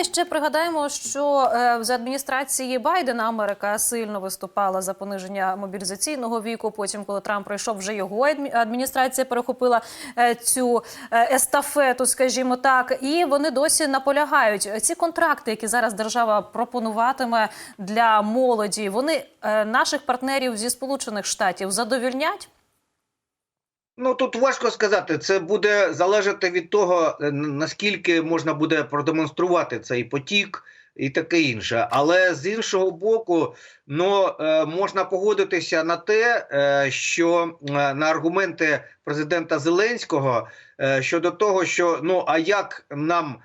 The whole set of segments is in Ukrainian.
і ще пригадаємо, що е, за адміністрації Байдена Америка сильно виступала за пониження мобілізаційного віку. Потім, коли Трамп прийшов, вже його адмі- адміністрація перехопила е, цю е, естафету, скажімо так, і вони досі наполягають. Ці контракти, які зараз держава пропонуватиме для молоді, вони наших партнерів зі Сполучених Штатів задовільнять. Ну тут важко сказати. Це буде залежати від того, е, наскільки можна буде продемонструвати цей потік і таке інше. Але з іншого боку, ну е, можна погодитися на те, е, що на аргументи президента Зеленського щодо того, що ну а як нам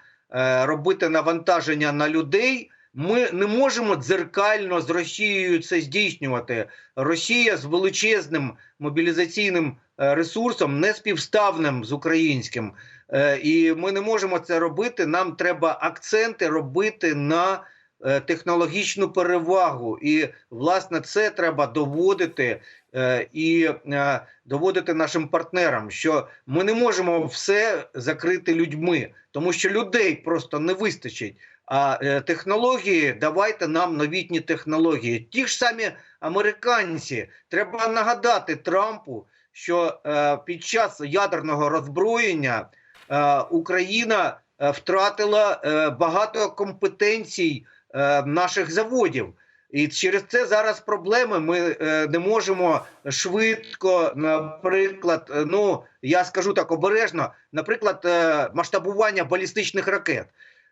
робити навантаження на людей. Ми не можемо дзеркально з Росією це здійснювати. Росія з величезним мобілізаційним е, ресурсом, не співставним з українським. Е, І ми не можемо це робити. Нам треба акценти робити на технологічну перевагу. І, власне, це треба доводити е, і е, доводити нашим партнерам, що ми не можемо все закрити людьми, тому що людей просто не вистачить. А е, технології, давайте нам новітні технології. Ті ж самі американці. Треба нагадати Трампу, що е, під час ядерного роззброєння е, Україна е, втратила е, багато компетенцій е, наших заводів. І через це зараз проблеми. Ми е, не можемо швидко, наприклад, е, ну я скажу так обережно, наприклад, е, масштабування балістичних ракет.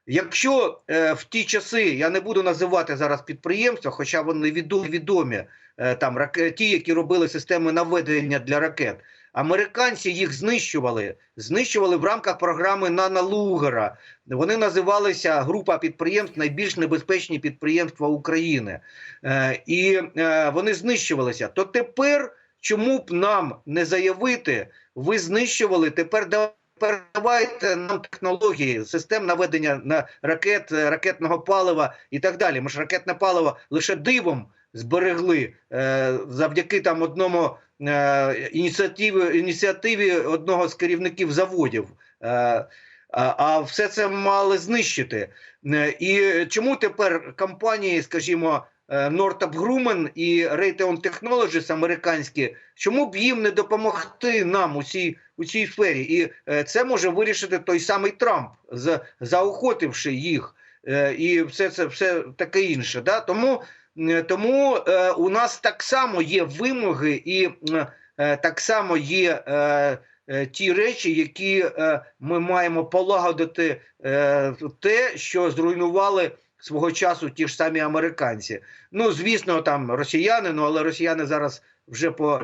Якщо е, в ті часи я не буду називати зараз підприємства, хоча вони відомі, відомі е, там ті, які робили системи наведення для ракет, американці їх знищували, знищували в рамках програми Нана Лугера. Вони називалися група підприємств найбільш небезпечні підприємства України, е, і е, вони знищувалися. То тепер чому б нам не заявити, ви знищували тепер да- передавайте нам технології систем наведення на ракет, ракетного палива і так далі. Ми ж ракетне паливо лише дивом зберегли е, завдяки там одному е, ініціативі, ініціативі одного з керівників заводів. Е, а, все це мали знищити. І чому тепер компанії, скажімо, Northrop Grumman і Raytheon Technologies американські, чому б їм не допомогти нам у цій, у цій сфері? І це може вирішити той самий Трамп, за, заохотивши їх, і все це все таке інше. Да? Тому, тому е, у нас так само є вимоги, і е, е, так само є. Е, е, Ті речі, які е, ми маємо полагодити е, те, що зруйнували свого часу ті ж самі американці. Ну, звісно, там росіяни, ну але росіяни зараз вже по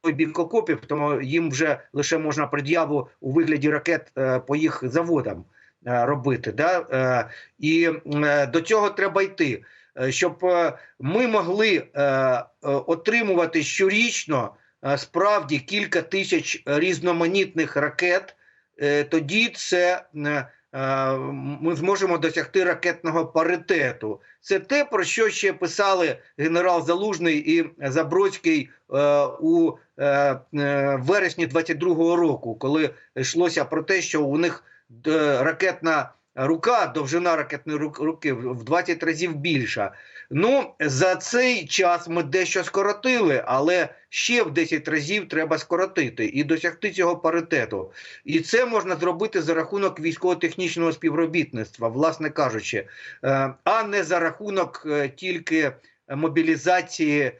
той бік окопів, тому їм вже лише можна пред'яву у вигляді ракет е, по їх заводам е, робити. Да? Е, і е, до цього треба йти, Е, щоб е, ми могли е, е, отримувати щорічно е, справді кілька тисяч різноманітних ракет. Е, тоді це е, е, ми зможемо досягти ракетного паритету. Це те, про що ще писали генерал Залужний і Забродський е, у е, е, вересні 22-го року, коли йшлося про те, що у них е, ракетна рука, довжина ракетної рук- руки в в 20 разів більша. Ну, за цей час ми дещо скоротили, але ще в 10 разів треба скоротити і досягти цього паритету. І це можна зробити за рахунок військово-технічного співробітництва, власне кажучи, Е, а не за рахунок е, тільки мобілізації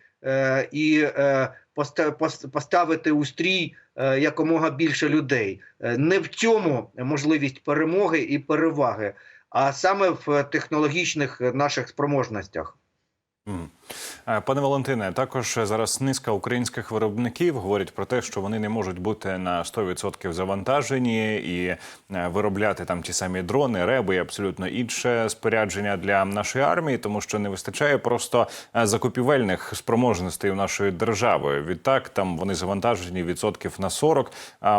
і е, поста- поставити у стрій е, якомога більше людей. Е, Не в цьому можливість перемоги і переваги, а саме в технологічних наших спроможностях. Е, Пане Валентине, також зараз низка українських виробників говорять про те, що вони не можуть бути на 100% завантажені і е, виробляти там ті самі дрони, реби і абсолютно інше спорядження для нашої армії, тому що не вистачає просто е, закупівельних спроможностей у нашої держави. Відтак там вони завантажені відсотків на 40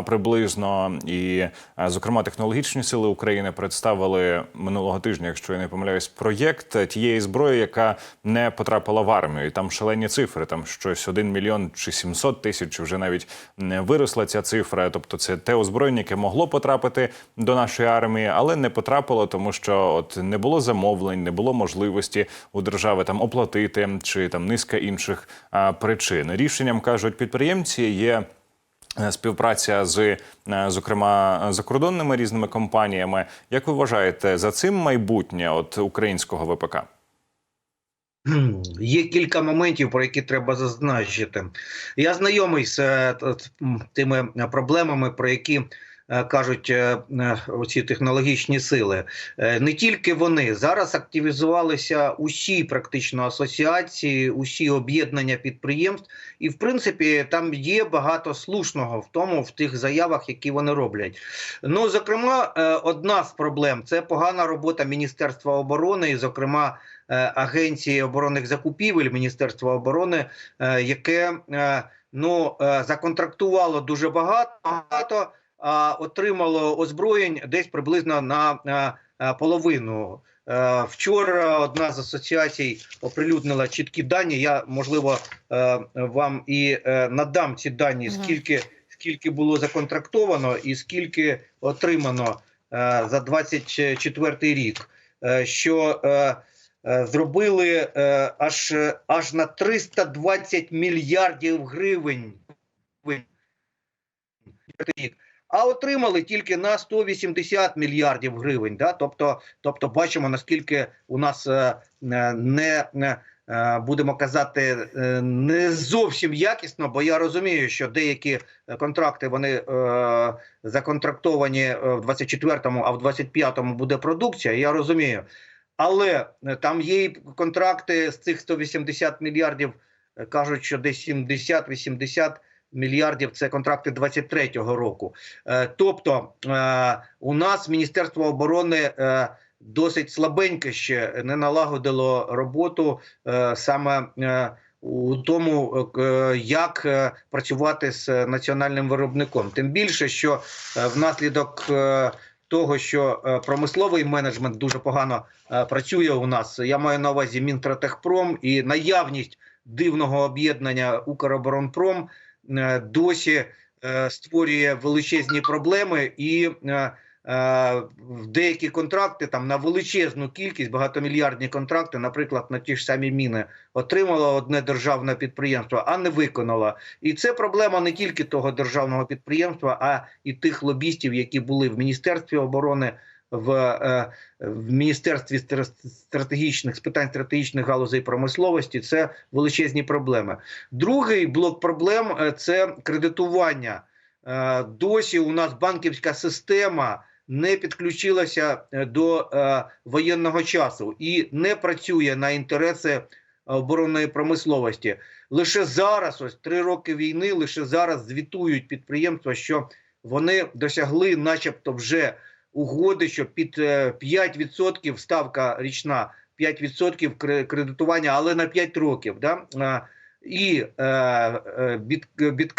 приблизно. І, зокрема, технологічні сили України представили минулого тижня, якщо я не помиляюсь, проєкт тієї зброї, яка не потрапила в армію. Україною. І там шалені цифри. Там щось 1 мільйон чи 700 тисяч, чи вже навіть не виросла ця цифра. Тобто, це те озброєння, яке могло потрапити до нашої армії, але не потрапило, тому що от не було замовлень, не було можливості у держави там оплатити, чи там низка інших а, причин. Рішенням кажуть підприємці є. е, Співпраця з, е, зокрема, закордонними різними компаніями. Як ви вважаєте, за цим майбутнє от українського ВПК? Є кілька моментів, про які треба зазначити. Я знайомий з е, тими проблемами, про які е, кажуть е, оці технологічні сили. Не тільки вони зараз активізувалися усі практично асоціації, усі об'єднання підприємств, і в принципі там є багато слушного в тому, в тих заявах, які вони роблять. Ну, зокрема, одна з проблем це погана робота Міністерства оборони, і, зокрема, Агенції оборонних закупівель Міністерства оборони, е, яке е, ну, е, законтрактувало дуже багато, а отримало озброєнь десь приблизно на е, е, половину. Е, Вчора одна з асоціацій оприлюднила чіткі дані. Я можливо е, вам і е, надам ці дані, скільки, скільки було законтрактовано і скільки отримано е, за 24 рік. Е, Що е, е, зробили е, аж, е, аж на 320 мільярдів гривень. А отримали тільки на 180 мільярдів гривень. Да? Тобто, тобто бачимо, наскільки у нас е, е, не е, е, будемо казати е, не зовсім якісно, бо я розумію, що деякі е, контракти вони е, законтрактовані е, в 24-му, а в 25-му буде продукція. Я розумію. Але е, там є контракти з цих 180 мільярдів, е, кажуть, що десь 70-80 мільярдів це контракти 23-го року. Е, Тобто у нас Міністерство оборони досить слабеньке ще не налагодило роботу саме у тому, як працювати з національним виробником. Тим більше, що внаслідок того, що е, промисловий менеджмент дуже погано е, працює у нас. Я маю на увазі Мінтратехпром і наявність дивного об'єднання Укроборонпром е, досі створює величезні проблеми і. Е, деякі контракти там на величезну кількість багатомільярдні контракти, наприклад, на ті ж самі міни, отримало одне державне підприємство, а не виконало. І це проблема не тільки того державного підприємства, а і тих лобістів, які були в міністерстві оборони, в, е, в міністерстві стратегічних з питань стратегічних галузей промисловості. Це величезні проблеми. Другий блок проблем е, це кредитування. Е, Досі у нас банківська система не підключилася е, до е, воєнного часу і не працює на інтереси оборонної промисловості. Лише зараз, ось три роки війни, лише зараз звітують підприємства, що вони досягли, начебто, вже угоди, що під е, 5% ставка річна, 5% кре- кредитування, але на 5 років. Да? Е, І е, е, бід,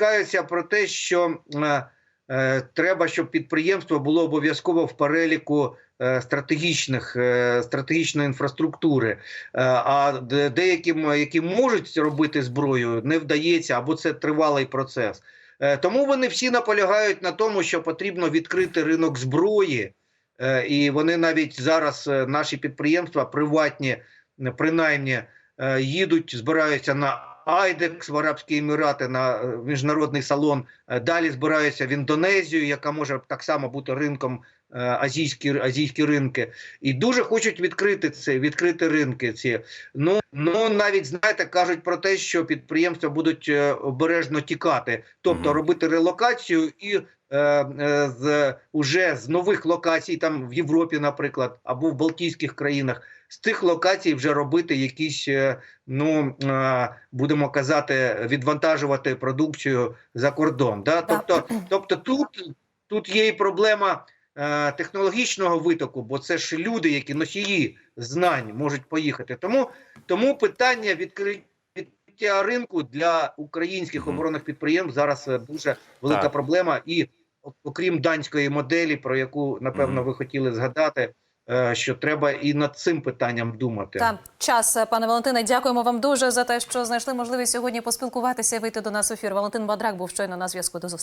про те, що е, е, треба, щоб підприємство було обов'язково в переліку е, стратегічних е, стратегічної інфраструктури. Е, А деяким, які можуть робити зброю, не вдається або це тривалий процес. Е, Тому вони всі наполягають на тому, що потрібно відкрити ринок зброї, Е, і вони навіть зараз е, наші підприємства приватні, е, принаймні е, їдуть, збираються на Айдекс в Арабські Емірати на е, міжнародний салон. Е, Далі збираються в Індонезію, яка може так само бути ринком е, азійські, азійські ринки, і дуже хочуть відкрити це, відкрити ринки. Ці ну ну навіть знаєте, кажуть про те, що підприємства будуть обережно тікати, тобто робити релокацію і. З уже з нових локацій, там в Європі, наприклад, або в Балтійських країнах, з тих локацій вже робити якісь, е, ну е, будемо казати, відвантажувати продукцію за кордон. Да? Тобто, тобто тут, тут є і проблема е, технологічного витоку, бо це ж люди, які носії знань можуть поїхати. Тому, тому питання відкриття. Відкриття ринку для українських оборонних підприємств зараз дуже велика Так. проблема. І окрім данської моделі, про яку напевно ви хотіли згадати, що треба і над цим питанням думати. Та час, е, пане Валентине. Дякуємо вам дуже за те, що знайшли можливість сьогодні поспілкуватися і вийти до нас в ефір. Валентин Бадрак був щойно на зв'язку. До зустрічі.